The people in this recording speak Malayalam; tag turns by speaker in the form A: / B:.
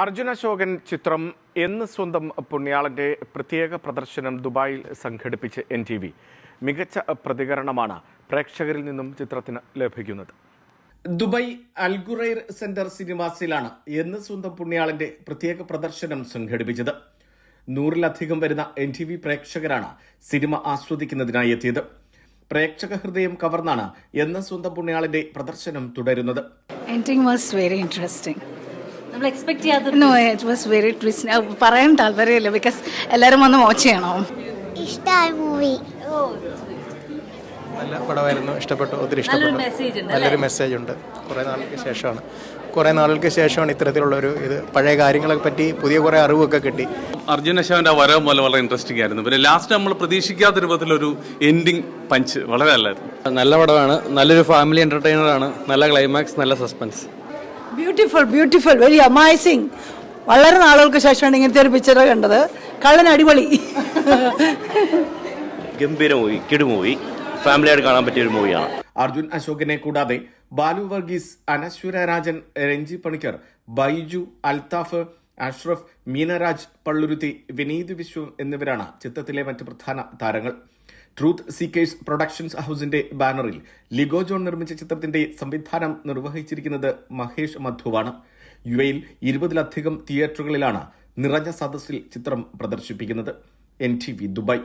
A: അർജുന അശോകൻ ചിത്രം എന്ന് സ്വന്തം പുണ്യാളന്റെ പ്രത്യേക പ്രദർശനം ദുബായിൽ സംഘടിപ്പിച്ച് എൻ ടി വി മികച്ച പ്രതികരണമാണ് പ്രേക്ഷകരിൽ നിന്നും ചിത്രത്തിന് ലഭിക്കുന്നത്. ദുബായ് അൽഗുറൈർ സെന്റർ സിനിമാസിലാണ് എന്ന് സ്വന്തം പുണ്യാളന്റെ പ്രത്യേക പ്രദർശനം സംഘടിപ്പിച്ചത്. നൂറിലധികം വരുന്ന എൻ ടി വി പ്രേക്ഷകരാണ് സിനിമ ആസ്വദിക്കുന്നതിനായി എത്തിയത്. പ്രേക്ഷക ഹൃദയം കവർന്നാണ് എന്ന് സ്വന്തം പുണ്യാളന്റെ പ്രദർശനം തുടരുന്നത്.
B: നമ്മൾ എക്സ്പെക്ട് ചെയ്യാത്ത
C: was very twisting. Uh, പറയാൻ താല്പര്യമില്ല ബിക്കോസ് എല്ലാവരും വന്ന് വാച്ച് ചെയ്യണം?
D: ഇഷ്ടമായ മൂവി
E: നല്ല പടമായിരുന്നു ഇഷ്ടപ്പെട്ടു ഒത്തിരി
B: നല്ലൊരു
E: ഇഷ്ടപ്പെട്ടു
B: മെസ്സേജ് ഉണ്ട്
E: നല്ലൊരു മെസ്സേജ് ഉണ്ട്. കുറേ നാളുകൾക്ക് ശേഷമാണ്. കുറേ നാളുകൾക്ക് ശേഷമാണ് ഇത്തരത്തിലുള്ളൊരു ഇത് പഴയ കാര്യങ്ങളെ പറ്റി പുതിയ കുറേ അറിവൊക്കെ കിട്ടി.
F: അർജുന ആ വരവ് പോലെ വളരെ ഇൻട്രസ്റ്റിംഗ് ആയിരുന്നു. പിന്നെ ലാസ്റ്റ് നമ്മൾ പ്രതീക്ഷിക്കാത്ത രൂപത്തിലൊരു എൻഡിങ് പഞ്ച് വളരെ നല്ലായിരുന്നു
G: നല്ല പടമാണ് നല്ലൊരു ഫാമിലി എന്റർടൈനറാണ് നല്ല ക്ലൈമാക്സ് നല്ല suspense
H: beautiful beautiful very amazing വളരെ നാളുകൾക്ക് ശേഷമാണ് ഇങ്ങനത്തെ ഒരു പിക്ചർ കണ്ടത്. കള്ളൻ അടിപൊളി.
I: ഗംഭീര മൂവി കിടു മൂവി ഫാമിലിയായിട്ട് കാണാൻ പറ്റിയ ഒരു മൂവിയാണ്
A: അർജുൻ അശോകനെ കൂടാതെ ബാലു വർഗീസ് അനശ്വര രാജൻ രഞ്ജി പണിക്കർ ബൈജു അൽത്താഫ് അഷ്റഫ് മീനരാജ് പള്ളുരുത്തി വിനീത് വിശ്വം എന്നിവരാണ് ചിത്രത്തിലെ മറ്റ് പ്രധാന താരങ്ങൾ. ട്രൂത്ത് സീക്കേഴ്സ് പ്രൊഡക്ഷൻസ് ഹൌസിന്റെ ബാനറിൽ ലിഗോ ജോൺ നിർമ്മിച്ച ചിത്രത്തിന്റെ സംവിധാനം നിർവഹിച്ചിരിക്കുന്നത് മഹേഷ് മധുവാണ്. യു എയിൽ ഇരുപതിലധികം തിയേറ്ററുകളിലാണ് നിറഞ്ഞ സദസ്സിൽ ചിത്രം പ്രദർശിപ്പിക്കുന്നത്. N T V Dubai